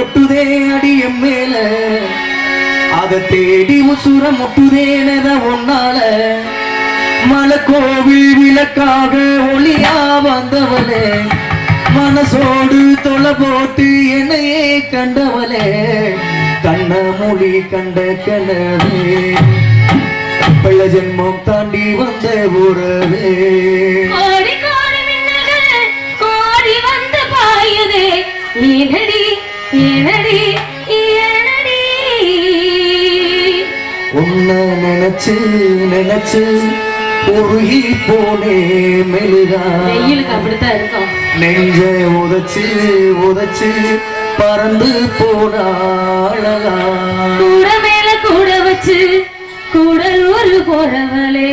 கொட்டுதே அடியம் மேல. அத தேடி உசுர முட்டுதேனத ஒன்னால மலக்கோவில் விளக்காக ஒளியா வந்தவளே. மனசோடு தொலை போட்டு என்னையே கண்டவளே. கண்ண மொழி கண்ட கனவே. பல ஜென்மம் தாண்டி வந்த உறவே. கோடி ஏனடி ஏனடி உன்னை நினைச்சு நினைச்சு உருகி போனே மெழுகா வெயிலுக்கு அப்படித்தான் இருக்கும். நெஞ்ச உதைச்சு உதைச்சு பறந்து போனாளகா கூட மேல கூட வச்சு கூடல் ஒரு போறவளே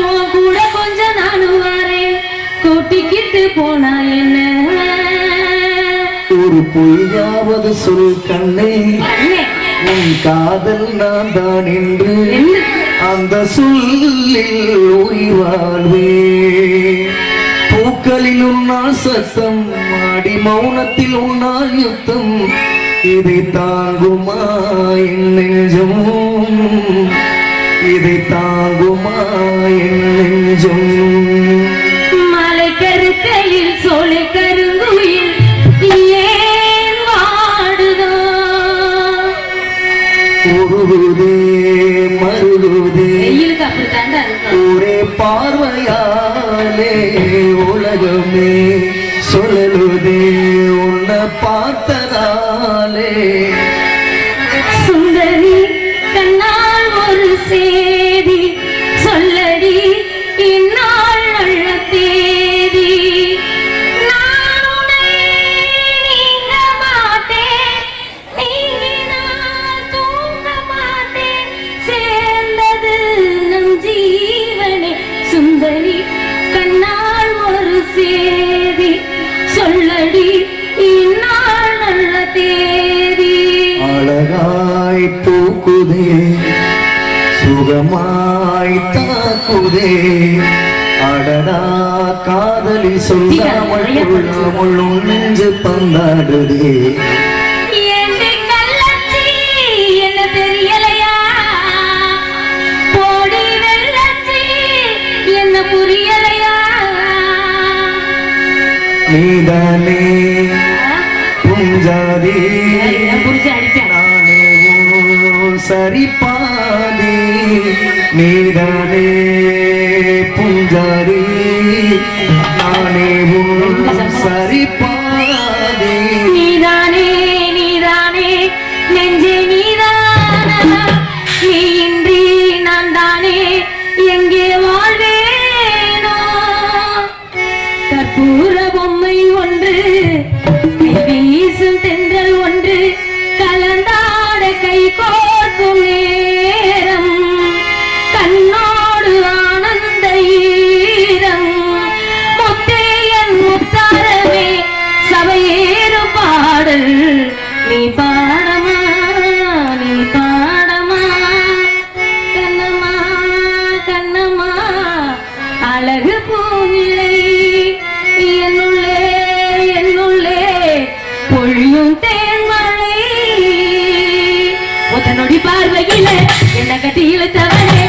உன் கூட கொஞ்ச நானும் வரேன் கூட்டிக்கிட்டு போனா என்ன ஒரு பொய்யாவது சொல் கண்ணே. உன் காதல் நான் தான் என்று? அந்த சொல்லில் உயிர் வாழ்வே பூக்களில் உன்னால் சத்தம் ஆடி மௌனத்தில் உன்னால் யுத்தம். இதை தாங்குமா என் நெஞ்சம்? இதை தாங்குமா என் நெஞ்சம்? உருகுதே மருகுதே ஒரே பார்வையாலே உலகமே. சொல்லலுதே உன்னை பார்த்ததாலே பூக்குதே சுகமாய் தாக்குதே. அடடா காதலி சொல்லாமல் கொள்ளாமல் நெஞ்சு பந்தாடுதே. ஏண்டி கள்ளச்சி, உன் நீதானே புஞ்சாரி. நானே உன் சரி நீதானே, நீதானே, நெஞ்சே நீதானா? நீ இன்றி நான் தானே எங்கே வாழ்வேனோ. கற்பூர பொம்மை ஒன்று உலகில என்ன கட்டி இழுத்தவனே